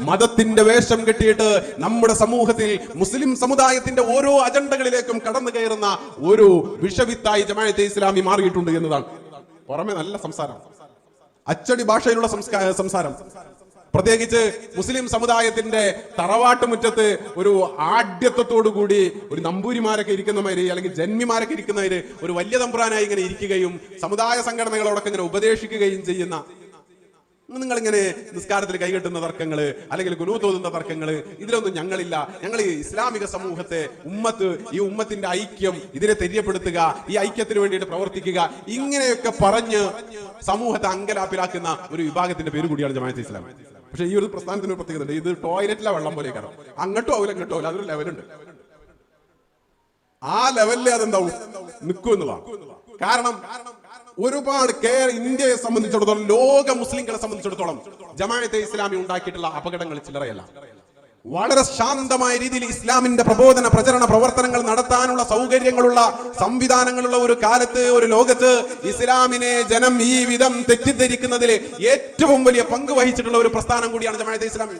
മതത്തിന്റെ വേഷം കെട്ടിയിട്ട് നമ്മുടെ സമൂഹത്തിൽ മുസ്ലിം സമുദായത്തിന്റെ ഓരോ അജണ്ടകളിലേക്കും കടന്നു കയറുന്ന ഒരു വിഷവിത്തായി ജമാഅത്തെ ഇസ്ലാമി മാറിയിട്ടുണ്ട് എന്നതാണ്. പുറമെ നല്ല സംസാരം. അച്ചടി ഭാഷയിലുള്ള സംസാരം. പ്രത്യേകിച്ച് മുസ്ലിം സമുദായത്തിന്റെ തറവാട്ട് മുറ്റത്ത് ഒരു കൂടി ഒരു നമ്പൂരിമാരൊക്കെ ഇരിക്കുന്നവര് അല്ലെങ്കിൽ ജന്മിമാരൊക്കെ ഇരിക്കുന്നവര് ഒരു വലിയ തമ്പ്രാനായി ഇങ്ങനെ ഇരിക്കുകയും സമുദായ സംഘടനകളോടൊക്കെ ഇങ്ങനെ ഉപദേശിക്കുകയും ചെയ്യുന്ന നിങ്ങൾ ഇങ്ങനെ നിസ്കാരത്തിൽ കൈകെട്ടുന്ന തർക്കങ്ങൾ അല്ലെങ്കിൽ ഗുരു തോന്നുന്ന തർക്കങ്ങൾ ഇതിലൊന്നും ഞങ്ങളില്ല. ഞങ്ങൾ ഈ ഇസ്ലാമിക സമൂഹത്തെ ഉമ്മത്ത് ഈ ഉമ്മത്തിന്റെ ഐക്യം ഇതിനെ തെര്യപ്പെടുത്തുക ഈ ഐക്യത്തിന് വേണ്ടിയിട്ട് പ്രവർത്തിക്കുക ഇങ്ങനെയൊക്കെ പറഞ്ഞ് സമൂഹത്തെ അങ്കലാപ്പിലാക്കുന്ന ഒരു വിഭാഗത്തിന്റെ പേര് കൂടിയാണ് ജമാഅത്ത് ഇസ്ലാം. പക്ഷേ ഈ ഒരു പ്രസ്ഥാനത്തിന് ഒരു പ്രത്യേകത ഇത് ടോയ്ലറ്റിലെ വെള്ളം പോലെ കാരണം അങ്ങോട്ടും ആവില്ല ഇങ്ങോട്ടും അതൊരു ലെവലുണ്ട്. ആ ലെവലിൽ അതെന്താവും? നിൽക്കും എന്നുള്ളതാണ് കാരണം ഒരുപാട് കേര ഇന്ത്യയെ സംബന്ധിച്ചിടത്തോളം ലോക മുസ്ലിങ്ങളെ സംബന്ധിച്ചിടത്തോളം ജമാഅത്തെ ഇസ്ലാമി ഉണ്ടാക്കിയിട്ടുള്ള അപകടങ്ങൾ ചില്ലറയല്ല. വളരെ ശാന്തമായ രീതിയിൽ ഇസ്ലാമിന്റെ പ്രബോധന പ്രചരണ പ്രവർത്തനങ്ങൾ നടത്താനുള്ള സൗകര്യങ്ങളുള്ള സംവിധാനങ്ങളുള്ള ഒരു കാലത്ത് ഒരു ലോകത്ത് ഇസ്ലാമിനെ ജനം ഈ വിധം തെറ്റിദ്ധരിക്കുന്നതിൽ ഏറ്റവും വലിയ പങ്ക് വഹിച്ചിട്ടുള്ള ഒരു പ്രസ്ഥാനം കൂടിയാണ് ജമാഅത്തെ ഇസ്ലാമി.